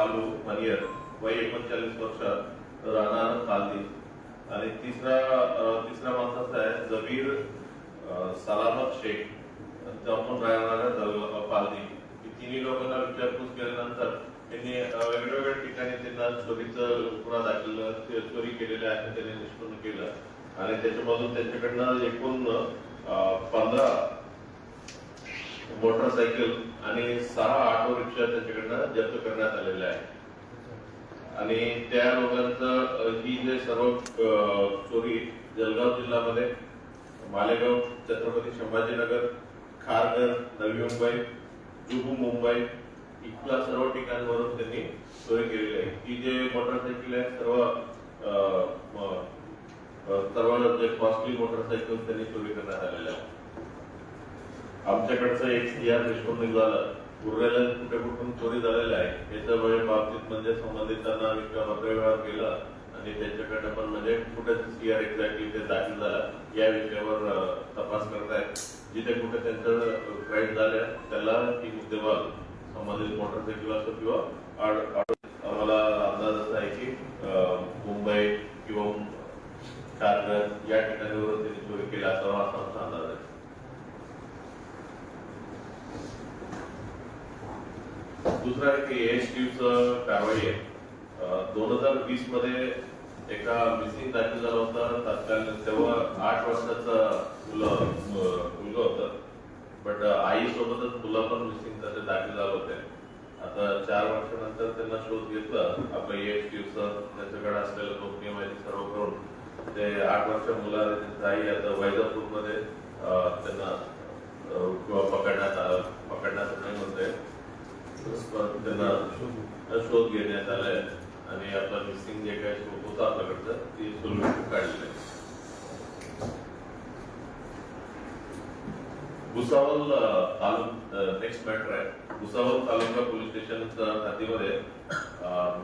कालू मनियर वय एकोणचाळीस वर्ष राहणार पालदी आणि तिसरा तिसरा माणसाचा आहे जबीर सलामत शेख. तो राहणाऱ्या पालदी तिन्ही लोकांना विचारपूस केल्यानंतर त्यांनी वेगवेगळ्या ठिकाणी त्यांना चोरीचं गुन्हा दाखल ते चोरी केलेल्या आहे त्यांनी निष्पन्न केलं. आणि त्याच्यामधून त्यांच्याकडनं एकूण अं, पंधरा मोटरसायकल आणि सहा ऑटो रिक्षा त्याच्याकडनं जप्त करण्यात आलेल्या आहे आणि त्या लोकांचं ही जे सर्व चोरी जळगाव जिल्ह्यामध्ये मालेगाव छत्रपती संभाजीनगर खारघर नवी मुंबई जुहू मुंबई इथल्या सर्व ठिकाणांवरून त्यांनी चोरी केलेली आहे. ही जे मोटरसायकल आहे सर्व सर्व जे कॉस्टली मोटरसायकल त्यांनी चोरी करण्यात आलेल्या आहे आमच्याकडचं एक स्त्रिया निष्पन्न झालं उरलेलं कुठे कुठून चोरी झालेलं आहे याच्या बाबतीत म्हणजे संबंधितांना आम्ही पत्रव्यवहार केला आणि त्यांच्याकडनं पण म्हणजे कुठे सीआर एक्झॅक्टली ते दाखल झाला या विषयावर तपास करतायत. जिथे कुठे त्यांचं क्राईम झाल्या त्याला ती मुद्देमाल संबंधित मोटरसायकल असो किंवा आम्हाला अंदाज असा आहे की मुंबई किंवा खारघर या ठिकाणीवरून त्यांनी चोरी केला असावा असा आमचा अंदाज आहे की एच एस टीचं कारवाई आहे. दोन हजार वीसमध्ये एका मिसिंग दाखल झाला होता. तात्काळ तेव्हा आठ वर्षाचा मुलं मुलगा होता. बट आई सोबतच मुलं पण मिसिंग त्याचे दाखल झाले होते. आता चार वर्षानंतर त्यांना शोध घेतला आपलं एस टीचं त्यांच्याकडे असलेलं गोपनीय माहिती सर्व करून ते आठ वर्ष मुला त्यांची आई आता वैजापूरमध्ये त्यांना पकडण्यात आलं पकडण्यात त्यांना शोध घेण्यात आलाय आणि आपला मिसिंग जे काही शोध होता आपल्याकडचं ती सोल्युशन काढलेलं आहे. भुसावल तालुक नेक्स्ट मॅटर आहे. भुसावल तालुका पोलीस स्टेशनच्या हद्दीमध्ये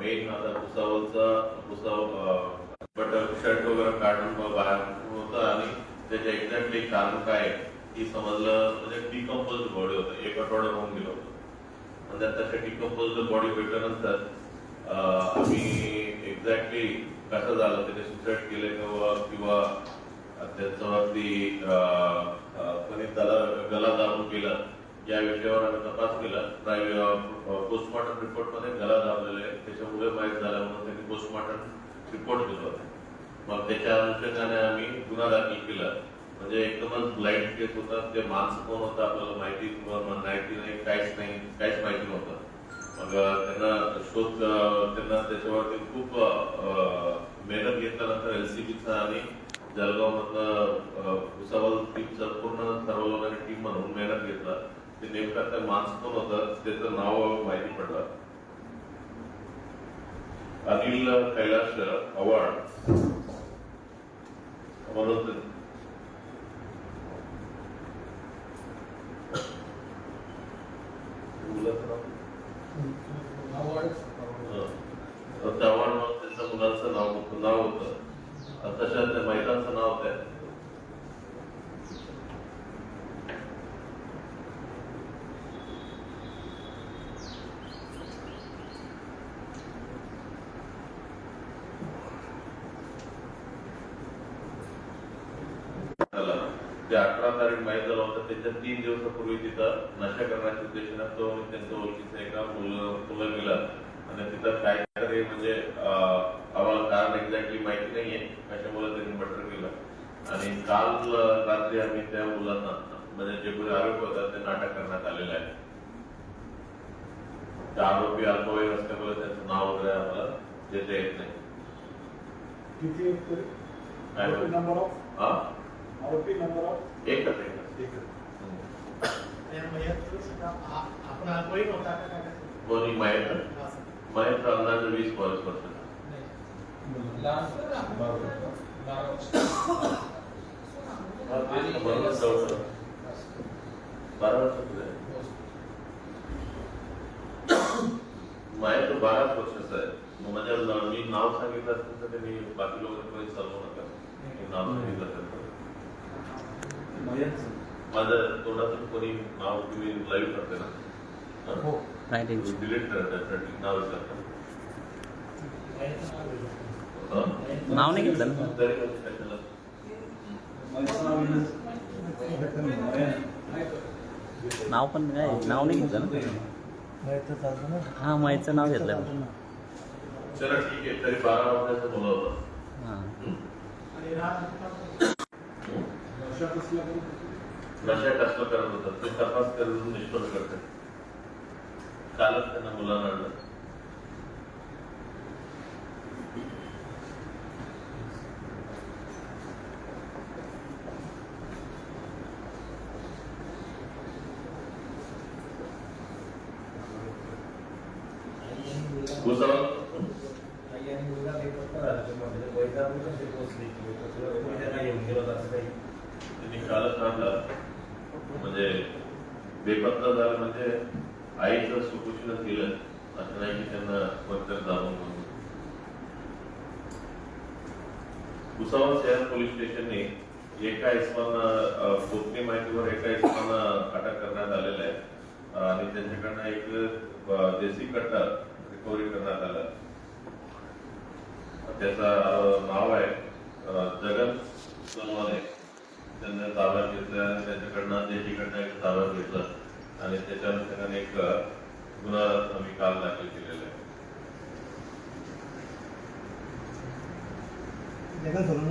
मेन आता भुसावलचा भुसावल शर्ट वगैरे काढून बाहेर होता आणि त्याच्या एक्झॅक्टली कारण काय आहे, ही समजलं म्हणजे डिकम्पोज बॉडी होतं. एक आठवडा होऊन गेलं होतं. म्हणजे त्यात तशा डिकम्पोज बॉडी भेटल्यानंतर आम्ही एक्झॅक्टली कसं झालं त्याने सुसाईड केले किंवा किंवा त्याच्यावरती अं, कोणी त्याला गला दाबून केलं या विषयावर आम्ही तपास केला. पोस्टमॉर्टम रिपोर्टमध्ये गला दाबलेले आहे. त्याच्यामुळे माहीत झालं म्हणून त्यांनी पोस्टमॉर्टम रिपोर्ट दिला होता. मग त्याच्या अनुषंगाने आम्ही गुन्हा दाखल केला. म्हणजे एकदमच ब्लाइंड केस होता ते माणसं कोण होतं आपल्याला माहिती किंवा माहिती नाही काहीच नाही काहीच माहिती नव्हतं. मग त्यांना शोध त्यांना त्याच्यावरती खूप अं, मेहनत घेतल्यानंतर एलसीबीचा आणि जळगाव मधला भुसावल टीमचा पूर्ण सर्व लोकांनी टीम म्हणून मेहनत घेतला. ते नेमका त्या माणसं कोण होतं त्याचं नाव माहिती पडलं. अनिल कैलाश अवॉर्ड. म्हणून ते- मुलाचं नाव? हं. चव्हाण मग त्यांच्या मुलाचं नाव नाव होतं तशा त्या महिलांचं नाव होतं ते अठरा तारीख माहीत झालं होतं त्याच्या तीन दिवसापूर्वी तिथं नशा करण्याच्या उद्देशानं तो आणि त्यांच्या ओळखीचं एका मुलं गेलं. आणि तिथं काहीतरी म्हणजे अं, आम्हाला कारण एक्झॅक्टली माहिती नाहीये कशामुळे त्यांनी मर्डर केलं. आणि काल रात्री आम्ही त्या मुलांना म्हणजे जे कोणी आरोपी होता ते नाटक करण्यात आलेलं आहे. ते आरोपी अल्पवयीन असल्यामुळे त्यांचं नाव वगैरे आम्हाला देता येत नाही. किती तरी? काय? नंबर ऑफ हा? आरोपी नंबर ऑफ एकच एकच एक आपण अल्पवयीन होता का काय? कोणी माहीत असं. माहीत अंदाजे वीस बावीस वर्षाचा हा, तेच ना, म्हणूनच doubt आहे. बारा वर्षाचा आहे. माहीत तर बाराच वर्षाचा आहे मग माझ्या न- मी नाव सांगितलं असेल तर त्यांनी बाकी लोक कोणी चालवू नका मी नाव सांगितलं असेल तर. माझं तोंडातून कोणी नाव तुम्ही लाईव्ह करते ना? नाही टेन्शन डिलीट करा डेफिनेटली नाव हं? नाव नाही घेतलं? नाव पण काय? नाव नाही घेतलं ना? हा माहीचं नाव घेतलं चला ठीक आहे. तरी बारा हां आणि हा लक्षात असल्यामुळे नशा कसलं करत होतात? ते तपास करून निष्पन्न करतात. कालच त्यांना मुलांना आणलं. भुसावळ त्यांनी कालच आणलं म्हणजे बेपत्ता झालं म्हणजे आईचं सुकृष्ण केलं असं नाही की त्यांना वर्कर जाणून म्हणून भुसावळ शहर पोलीस स्टेशनने एका इसमांना अ, गोपनीय माहितीवर एका इसमांना अटक करण्यात आलेला आहे. आणि त्यांच्याकडनं एक देसी कट्टा रिकव्हरी करण्यात आला. त्याचा नाव आहे जगन जगन सोनवाने त्यांनी ताब्यात घेतलं आणि त्यांच्याकडनं कट्टा एक ताब्यात घेतलं. आणि त्याच्या अनुषंगाने एक गुन्हा आम्ही काल दाखल केलेला आहे.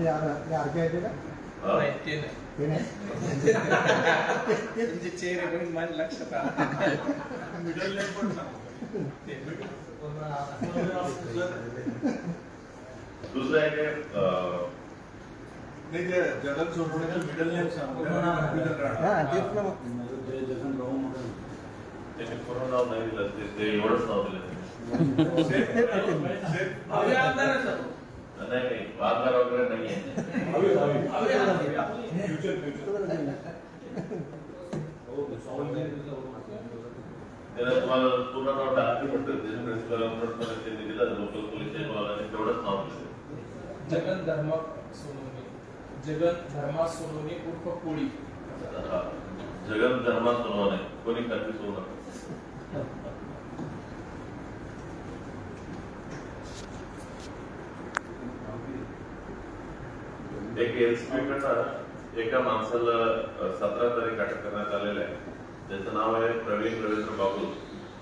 आहे हा? चेहरे पण माझ्या लक्षात आले. दुसरं एक आहे, अ, जगन सोनवणेचं मिडल नेम हा मग. त्याने पूर्ण नाव नाही दिलं ते- ते एवढंच नाव दिलं. नाही नाही आधार वगैरे नाहीये. फ्युचर फ्युचर त्याला तुम्हाला पूर्ण नाव टाकते म्हणतात ते प्रिन्सिपल त्यांनी दिलं लोकल पोलीस स्टेशनवाल्याने तेवढंच नाव दिलं. जगन धर्मा सोनवणे. जगन धर्मा सोनवणे उर्फ कोळी. जगन धर्मा सोनवणे कोणी कन्फ्युज होऊ एक एनसीबीकडनं एका माणसाला सतरा तारीख अटक करण्यात आलेलं आहे. त्याचं नाव आहे प्रवीण रवींद्र बाबू.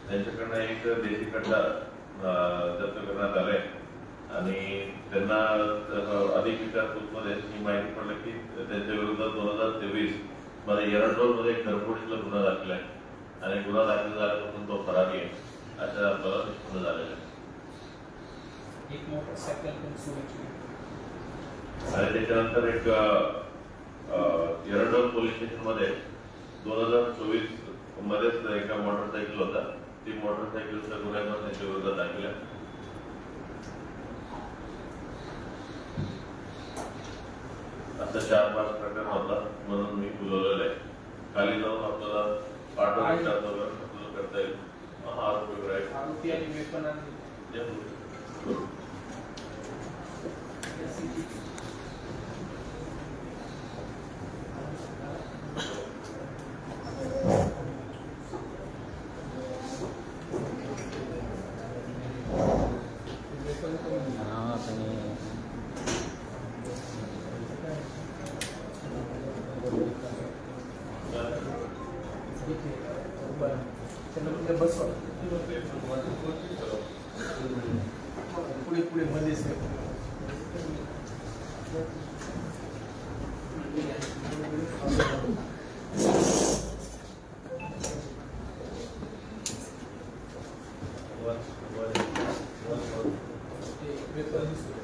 त्यांच्याकडनं एक देशी खड्डा जप्त करण्यात आलाय. आणि त्यांना अधिक विचारपूसमध्ये माहिती पडलं की त्यांच्या विरोधात दोन हजार तेवीसमध्ये एरंडोलमध्ये एक गुन्हा दाखल आहे. आणि गुन्हा दाखल झाल्यापासून तो फरारी आहे. असं आपल्याला निष्पन्न झालेलं आहे. एक मोटरसायकल पण चोरीची आणि त्याच्यानंतर एक एरंडोल पोलीस स्टेशनमध्ये दोन हजार चोवीस मध्येच एका मोटरसायकल होता. ती मोटरसायकलचा गुन्हा पण त्यांच्या विरोधात दाखल आहे. असं चार पाच प्रकार होता म्हणून मी बोलवलेलं आहे खाली जाऊन आपल्याला पाठवून आहे. विचारता वगैरे आपल्याला करता येईल हा आरोपी वगैरे आहे. आरोपी आणि वेपन आणि या. वेपन पण हा त्यांनी बरं. त्यांना तिथे बसवा पुढे पुढे मध्येच ते वेपन दिसतो